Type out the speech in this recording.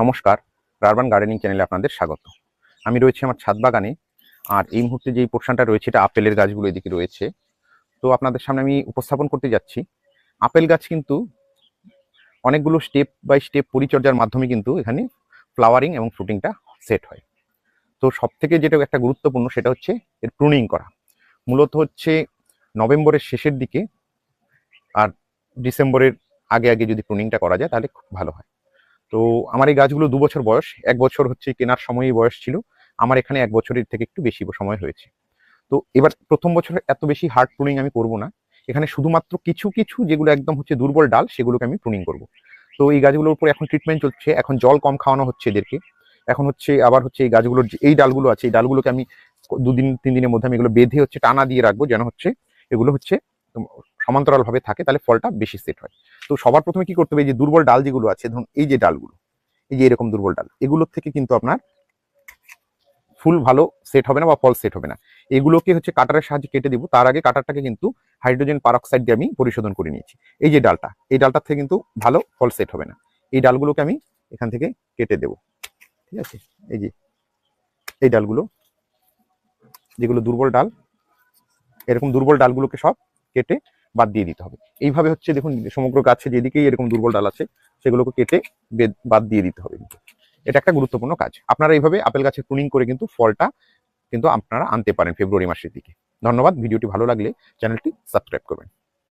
নমস্কার, রারবান গার্ডেনিং চ্যানেলে আপনাদের স্বাগত। আমি রয়েছি আমার ছাদ বাগানে, আর এই মুহূর্তে যেই পোর্শনটা রয়েছে এটা আপেলের গাছগুলো এদিকে রয়েছে। তো আপনাদের সামনে আমি উপস্থাপন করতে যাচ্ছি। আপেল গাছ কিন্তু অনেকগুলো স্টেপ বাই স্টেপ পরিচর্যার মাধ্যমে কিন্তু এখানে ফ্লাওয়ারিং এবং ফ্রুটিংটা সেট হয়। তো সব থেকে যেটা একটা গুরুত্বপূর্ণ সেটা হচ্ছে এর প্রুনিং করা। মূলত হচ্ছে নভেম্বরের শেষের দিকে আর ডিসেম্বরের আগে আগে যদি প্রুনিংটা করা যায় তাহলে খুব ভালো হয়। তো আমার এই গাছগুলো দু বছর বয়স, এক বছর হচ্ছে কেনার সময়ই বয়স ছিল, আমার এখানে এক বছরের থেকে একটু বেশি সময় হয়েছে। তো এবার প্রথম বছরে এত বেশি হার্ড প্রুনিং আমি করব না, এখানে শুধুমাত্র কিছু কিছু যেগুলো একদম হচ্ছে দুর্বল ডাল, সেগুলোকে আমি প্রুনিং করব। তো এই গাছগুলোর উপর এখন ট্রিটমেন্ট চলছে, এখন জল কম খাওয়ানো হচ্ছে এদেরকে, এখন হচ্ছে আবার হচ্ছে এই গাছগুলোর এই ডালগুলো আছে, এই ডালগুলোকে আমি দুদিন তিন দিনের মধ্যে আমি এগুলো বেঁধে হচ্ছে টানা দিয়ে রাখব, যেন হচ্ছে এগুলো হচ্ছে সমান্তরাল ভাবে থাকে, তাহলে ফলটা বেশি সেট হয়। তো সবার প্রথমে কি করতে হবে? যে দুর্বল ডাল যেগুলো আছে, ধরুন এই যে ডালগুলো, এই যে এরকম দুর্বল ডাল, এগুলোর থেকে কিন্তু আপনার ফুল ভালো সেট হবে না বা ফল সেট হবে না। এগুলোকে হচ্ছে কাটারের সাহায্যে কেটে দিব। তার আগে কাটারটাকে কিন্তু হাইড্রোজেন পারক্সাইড দিয়ে আমি পরিশোধন করে নিয়েছি। এই যে ডালটা, এই ডালটার থেকে কিন্তু ভালো ফল সেট হবে না। এই ডালগুলোকে আমি এখান থেকে কেটে দেব। ঠিক আছে? এই যে, এই ডালগুলো, যেগুলো দুর্বল ডাল, এরকম দুর্বল ডালগুলোকে সব কেটে বাদ দিয়ে দিতে হবে। এইভাবে হচ্ছে দেখুন, সমগ্র গাছে যেদিকেই এরকম দুর্বল ডাল আছে, সেগুলোকে কেটে বেদ- দিয়ে দিতে হবে এটা একটা গুরুত্বপূর্ণ কাজ। আপনারা এইভাবে আপেল গাছের প্রুনিং করে কিন্তু ফলটা কিন্তু আপনারা আনতে পারেন ফেব্রুয়ারি মাসের দিকে। ধন্যবাদ। ভিডিওটি ভালো লাগলে চ্যানেলটি সাবস্ক্রাইব করবেন।